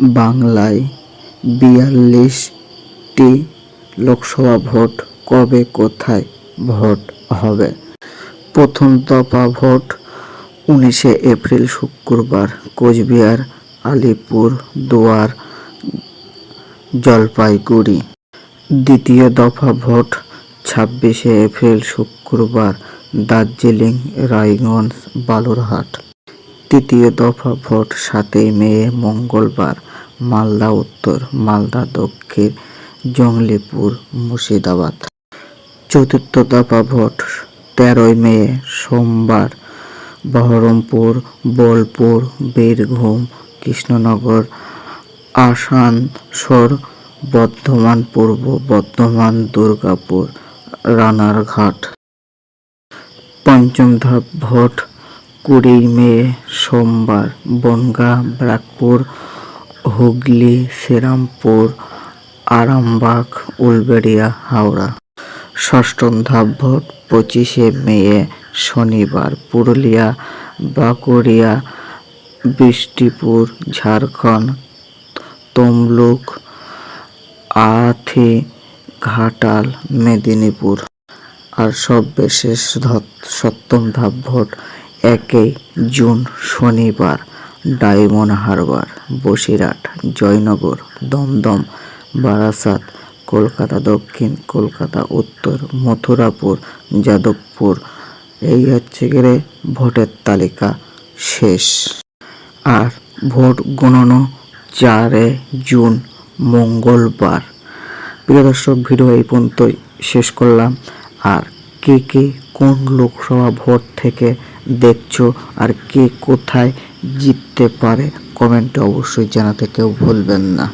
বাংলায় বিয়াল্লিশটি লোকসভা ভোট কবে কোথায় ভোট হবে? প্রথম দফা ভোট উনিশে এপ্রিল শুক্রবার, কোচবিহার, আলিপুর, দুয়ার, জলপাইগুড়ি। দ্বিতীয় দফা ভোট ছাব্বিশে এপ্রিল শুক্রবার, দার্জিলিং, রায়গঞ্জ, বালুরহাট। তৃতীয় দফা ভোট, সাতই মে, মঙ্গলবার, মালদা উত্তর, মালদা দক্ষিণ, জঙ্গলিপুর, মুর্শিদাবাদ। চতুর্থ দফা ভোট, তেরোই মে, সোমবার, বহরমপুর, বোলপুর, বীরভূম, কৃষ্ণনগর, আসানসোল, বর্ধমান পূর্ব, বর্ধমান, দুর্গাপুর রানারঘাট পঞ্চম ধাপ ভোট কুড়ি মে সোমবার বনগাঁ ব্যারাকপুর হুগলি, শ্রীরামপুর, আরামবাগ, উলবেড়িয়া, হাওড়া। ষষ্ঠম ধাপ পঁচিশে মে শনিবার পুরুলিয়া, বাঁকুড়িয়া, বৃষ্টিপুর, ঝাড়খণ্ড, তমলুক আথি ঘাটাল মেদিনীপুর। আর সর্বশেষ ধ- সপ্তম ধাপ ভোট একই জুন শনিবার, ডায়মন্ড হারবার, বসিরহাট, জয়নগর, দমদম, বারাসাত, কলকাতা দক্ষিণ, কলকাতা উত্তর, মথুরাপুর, যাদবপুর। এই হচ্ছে গেলে ভোটের তালিকা শেষ। আর ভোট গণনা চারে জুন মঙ্গলবার। প্রিয় দর্শক, ভিডিও এই পর্যন্তই। শেষ করলাম। আর কে কে কোন লোকসভা ভোট থেকে দেখছ আর কে কোথায় জিততে পারে? কমেন্টে অবশ্যই জানাতে কেউ ভুলবেন না।